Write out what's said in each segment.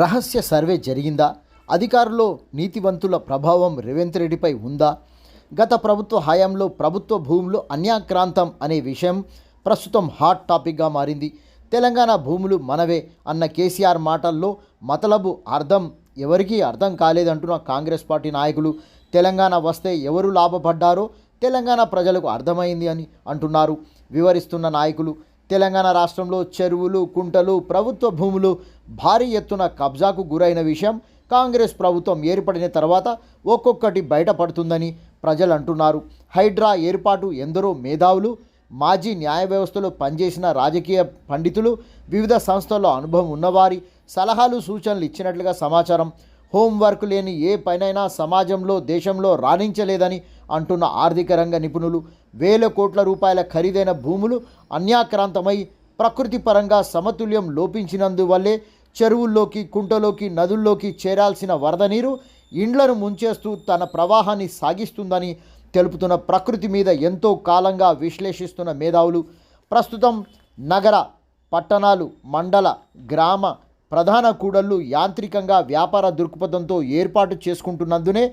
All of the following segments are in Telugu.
రహస్య సర్వే జరిగిందా? అధికారుల్లో నీతివంతుల ప్రభావం రేవంత్ రెడ్డిపై ఉందా? గత ప్రభుత్వ హయాంలో ప్రభుత్వ భూములు అన్యాక్రాంతం అనే విషయం ప్రస్తుతం హాట్ టాపిక్గా మారింది. తెలంగాణ భూములు మనవే అన్న కేసీఆర్ మాటల్లో మతలబు అర్థం ఎవరికీ అర్థం కాలేదంటున్న కాంగ్రెస్ పార్టీ నాయకులు. తెలంగాణ వస్తే ఎవరు లాభపడ్డారో తెలంగాణ ప్రజలకు అర్థమైంది అని అంటున్నారు. వివరిస్తున్న నాయకులు తెలంగాణ రాష్ట్రంలో చెరువులు కుంటలు ప్రభుత్వ భూములు భారీ ఎత్తున కబ్జాకు గురైన విషయం కాంగ్రెస్ ప్రభుత్వం ఏర్పడిన తర్వాత ఒక్కొక్కటి బయటపడుతుందని ప్రజలు అంటున్నారు హైడ్రా ఏర్పాటు ఎందరో మేధావులు మాజీ న్యాయ వ్యవస్థలో పనిచేసిన రాజకీయ పండితులు వివిధ సంస్థల్లో అనుభవం ఉన్నవారి సలహాలు సూచనలు ఇచ్చినట్లుగా సమాచారం. హోంవర్క్ లేని ఏ పనైనా సమాజంలో దేశంలో రాణించలేదని అంటున్న ఆర్థిక రంగ నిపుణులు వేల కోట్ల రూపాయల ఖరీదైన భూములు అన్యాక్రాంతమై ప్రకృతి పరంగా సమతుల్యం లోపించినందువల్లే చెరువుల్లోకి కుంటలోకి నదుల్లోకి చేరాల్సిన వరద నీరు ఇండ్లను ముంచేస్తూ తన ప్రవాహాన్ని సాగిస్తుందని తెలుపుతున్న ప్రకృతి మీద ఎంతో కాలంగా విశ్లేషిస్తున్న మేధావులు ప్రస్తుతం నగర పట్టణాలు మండల గ్రామ ప్రధాన కూడళ్ళు యాంత్రికంగా వ్యాపార దృక్పథంతో ఏర్పాటు చేసుకుంటున్నందునే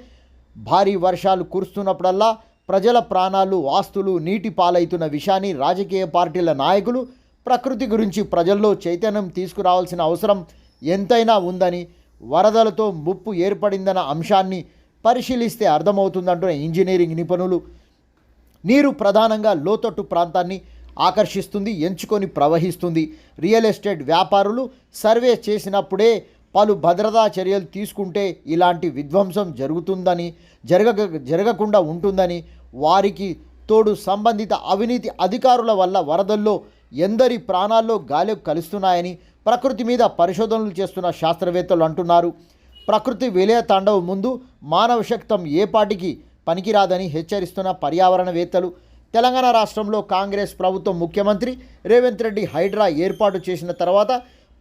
భారీ వర్షాలు కురుస్తున్నప్పుడల్లా ప్రజల ప్రాణాలు ఆస్తులు నీటి పాలైతున్న విషయాన్ని రాజకీయ పార్టీల నాయకులు ప్రకృతి గురించి ప్రజల్లో చైతన్యం తీసుకురావాల్సిన అవసరం ఎంతైనా ఉందని వరదలతో ముప్పు ఏర్పడిందన్న అంశాన్ని పరిశీలిస్తే అర్థమవుతుందంటున్న ఇంజనీరింగ్ నిపుణులు. నీరు ప్రధానంగా లోతట్టు ప్రాంతాన్ని ఆకర్షిస్తుంది ఎంచుకొని ప్రవహిస్తుంది. రియల్ ఎస్టేట్ వ్యాపారులు సర్వే చేసినప్పుడే పలు భద్రతా చర్యలు తీసుకుంటే ఇలాంటి విధ్వంసం జరుగుతుందని జరగక జరగకుండా ఉంటుందని వారికి తోడు సంబంధిత అవినీతి అధికారుల వల్ల వరదల్లో ఎందరి ప్రాణాల్లో గాలి కలుస్తున్నాయని ప్రకృతి మీద పరిశోధనలు చేస్తున్న శాస్త్రవేత్తలు అంటున్నారు. ప్రకృతి విలయ తాండవ ముందు మానవ శక్తం ఏ పాటికి పనికిరాదని హెచ్చరిస్తున్న పర్యావరణవేత్తలు తెలంగాణ రాష్ట్రంలో కాంగ్రెస్ ప్రభుత్వం ముఖ్యమంత్రి రేవంత్ రెడ్డి హైడ్రా ఏర్పాటు చేసిన తర్వాత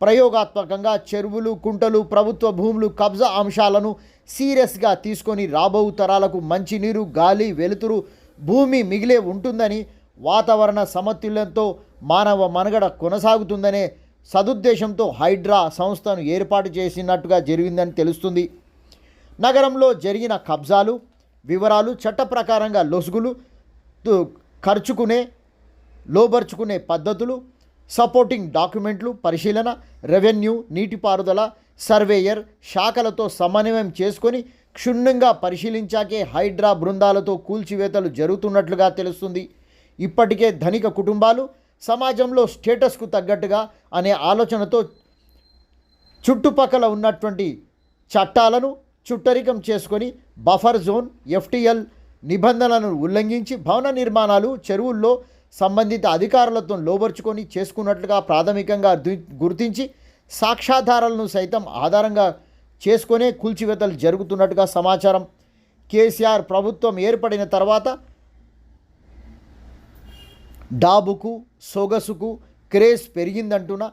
ప్రయోగాత్మకంగా చెరువులు కుంటలు ప్రభుత్వ భూములు కబ్జా అంశాలను సీరియస్గా తీసుకొని రాబో తరాలకు మంచినీరు గాలి వెలుతురు భూమి మిగిలే ఉంటుందని వాతావరణ సమతుల్యంతో మానవ మనుగడ కొనసాగుతుందనే సదుద్దేశంతో హైడ్రా సంస్థను ఏర్పాటు చేసినట్టుగా జరిగిందని తెలుస్తుంది. నగరంలో జరిగిన కబ్జాలు వివరాలు చట్ట ప్రకారంగా లొసుగులు ఖర్చుకునే లోబర్చుకునే పద్ధతులు సపోర్టింగ్ డాక్యుమెంట్లు పరిశీలన రెవెన్యూ నీటిపారుదల సర్వేయర్ శాఖలతో సమన్వయం చేసుకొని క్షుణ్ణంగా పరిశీలించాకే హైడ్రా బృందాలతో కూల్చివేతలు జరుగుతున్నట్లుగా తెలుస్తుంది. ఇప్పటికే ధనిక కుటుంబాలు సమాజంలో స్టేటస్కు తగ్గట్టుగా అనే ఆలోచనతో చుట్టుపక్కల ఉన్నటువంటి చట్టాలను చుట్టరికం చేసుకొని బఫర్ జోన్ ఎఫ్టీఎల్ నిబంధనలను ఉల్లంఘించి భవన నిర్మాణాలు చెరువుల్లో సంబంధిత అధికారులతో లోబర్చుకొని చేసుకున్నట్లుగా ప్రాథమికంగా గుర్తించి సాక్ష్యాధారాలను సైతం ఆధారంగా చేసుకునే కూల్చివేతలు జరుగుతున్నట్టుగా సమాచారం. కేసీఆర్ ప్రభుత్వం ఏర్పడిన తర్వాత డాబుకు సొగసుకు క్రేజ్ పెరిగిందంటున్న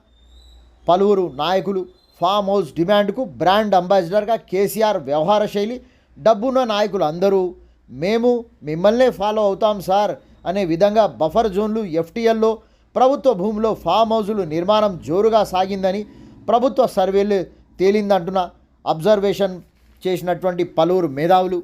పలువురు నాయకులు. ఫామ్ హౌస్ డిమాండ్కు బ్రాండ్ అంబాసిడర్గా కేసీఆర్ వ్యవహార శైలి డబ్బున్న నాయకులు అందరూ మేము మిమ్మల్నే ఫాలో అవుతాం సార్ అనే విధంగా బఫర్ జోన్లు ఎఫ్టీఎల్లో ప్రభుత్వ భూమిలో ఫామ్ హౌజులు నిర్మాణం జోరుగా సాగిందని ప్రభుత్వ సర్వేలు తేలిందంటున్న అబ్జర్వేషన్ చేసినటువంటి పలువురు మేధావులు.